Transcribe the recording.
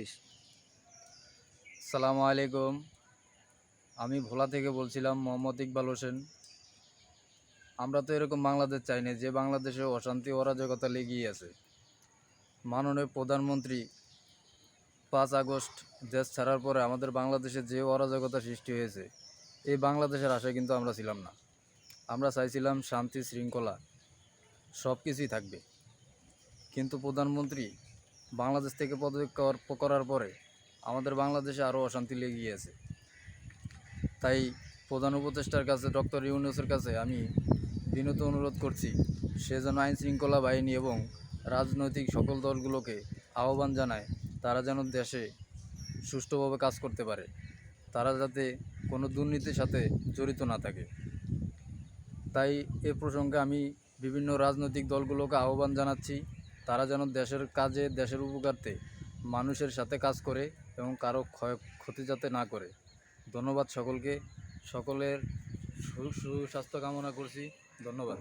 This. সালামু আলাইকুম। আমি ভোলা থেকে বলছিলাম মোহাম্মদ ইকবাল হোসেন। আমরা তো এরকম বাংলাদেশ চাই না, যে বাংলাদেশে অশান্তি, অরাজকতা লেগেই আছে। মাননীয় প্রধানমন্ত্রী পাঁচ আগস্ট দেশ ছাড়ার পরে আমাদের বাংলাদেশে যে অরাজকতা সৃষ্টি হয়েছে, এই বাংলাদেশের আশায় কিন্তু আমরা ছিলাম না। আমরা চাইছিলাম শান্তি, শৃঙ্খলা সব কিছুই থাকবে। কিন্তু প্রধানমন্ত্রী বাংলাদেশ থেকে পদত্যাগ কর- করার পরে আমাদের বাংলাদেশে আরও অশান্তি লেগে আছে। তাই প্রধান উপদেষ্টার কাছে, ডক্টর ইউনুসের কাছে আমি বিনত অনুরোধ করছি, সে যেন আইন শৃঙ্খলা বাহিনী এবং রাজনৈতিক সকল দলগুলোকে আহ্বান জানায়, তারা যেন দেশে সুষ্ঠুভাবে কাজ করতে পারে, তারা যাতে কোনো দুর্নীতির সাথে জড়িত না থাকে। তাই এ প্রসঙ্গে আমি বিভিন্ন রাজনৈতিক দলগুলোকে আহ্বান জানাচ্ছি তারা যেন দেশের কাজে, দেশের উপকারতে মানুষের সাথে কাজ করে এবং কারও ক্ষয় ক্ষতি যাতে না করে। ধন্যবাদ সকলকে। সকলের সুস্বাস্থ্য কামনা করছি। ধন্যবাদ।